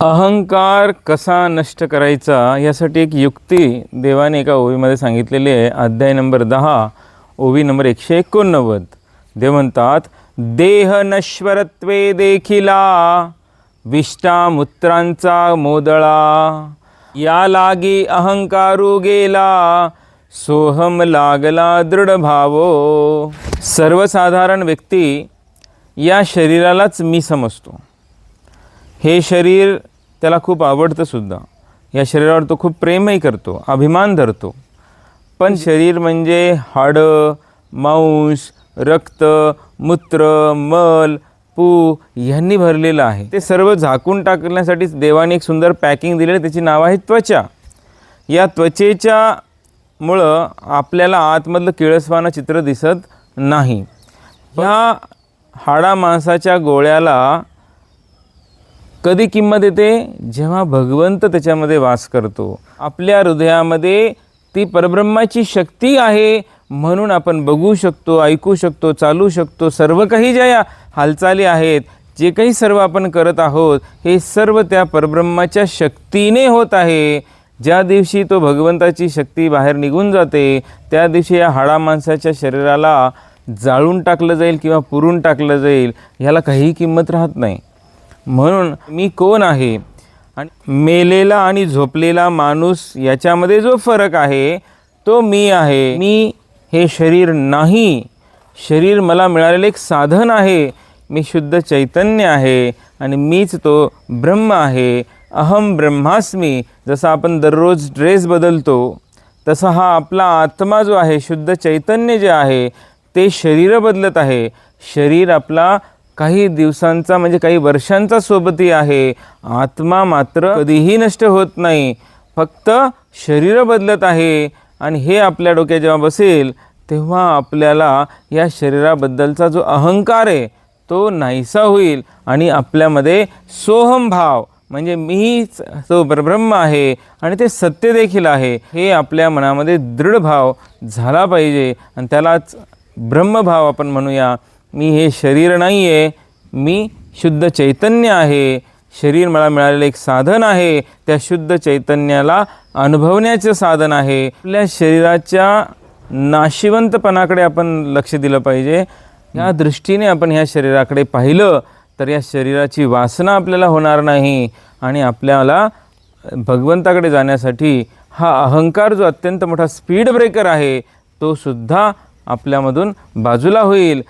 अहंकार कसा नष्ट करायचा यासाठी एक युक्ती देवाने एका ओवीमध्ये सांगितलेली आहे. अध्याय नंबर दहा ओवी नंबर एकशे एकोणनव्वद. देव म्हणतात देह नश्वरत्वे देखिला विष्टामूत्रांचा मोदळा. या लागी अहंकारू गेला सोहम लागला दृढ भावो सर्वसाधारण व्यक्ती या शरीरालाच मी समजतो. हे शरीर त्याला खूप आवडतं सुद्धा. या शरीरावर तो खूप प्रेमही करतो अभिमान धरतो. पण शरीर म्हणजे हाडं मांस रक्त मूत्र मल पू ह्यांनी भरलेलं आहे. ते सर्व झाकून टाकण्यासाठीच देवाने एक सुंदर पॅकिंग दिलेलं त्याची नाव आहे त्वचा. या त्वचेच्या मुळं आपल्याला आतमधलं किळसवानं चित्र दिसत नाही. ह्या हाडा मांसाच्या गोळ्याला कधी किंमत येते? जेव्हा भगवंत त्याच्यामध्ये वास करतो. आपल्या हृदयामध्ये ती परब्रह्माची शक्ती आहे म्हणून आपण बघू शकतो ऐकू शकतो चालू शकतो. सर्व काही ज्या या हालचाली आहेत जे काही सर्व आपण करत आहोत हे सर्व त्या परब्रह्माच्या शक्तीने होत आहे. ज्या दिवशी तो भगवंताची शक्ती बाहेर निघून जाते त्या दिवशी या हाडा माणसाच्या शरीराला जाळून टाकलं जाईल किंवा पुरून टाकलं जाईल ह्याला काहीही किंमत राहत नाही. म्हणून मी कोण आहे? आणि मेलेला आणि झोपलेला माणूस याच्यामध्ये जो फरक आहे तो मी आहे. मी हे शरीर नाही. शरीर मला मिळालेलं एक साधन आहे. मी शुद्ध चैतन्य आहे आणि मीच तो ब्रह्म आहे. अहम ब्रह्मास्मी. जसं आपण दररोज ड्रेस बदलतो तसा हा आपला आत्मा जो आहे शुद्ध चैतन्य जे आहे ते शरीर बदलत आहे. शरीर आपला काही दिवसांचा म्हणजे काही वर्षांचा सोबती आहे. आत्मा मात्र कधीही नष्ट होत नाही. फक्त शरीर बदलत आहे. आणि हे आपल्या डोक्यात जेव्हा बसेल तेव्हा आपल्याला या शरीराबद्दलचा जो अहंकार आहे तो नाहीसा होईल. आणि आपल्यामध्ये सोहम भाव म्हणजे मीच तो परब्रह्म आहे. आणि ते सत्य देखील आहे. हे आपल्या मनामध्ये दृढ भाव झाला पाहिजे. आणि त्यालाच ब्रह्मभाव आपण म्हणूया. मी हे शरीर नाही आहे मी शुद्ध चैतन्य आहे. शरीर मला मिळालेलं एक साधन आहे त्या शुद्ध चैतन्याला अनुभवण्याचं साधन आहे. आपल्या शरीराच्या नाशिवंतपणाकडे आपण लक्ष दिलं पाहिजे. या दृष्टीने आपण ह्या शरीराकडे पाहिलं तर या शरीराची वासना आपल्याला होणार नाही. आणि आपल्याला भगवंताकडे जाण्यासाठी हा अहंकार जो अत्यंत मोठा स्पीड ब्रेकर आहे तो सुद्धा आपल्यामधून बाजूला होईल.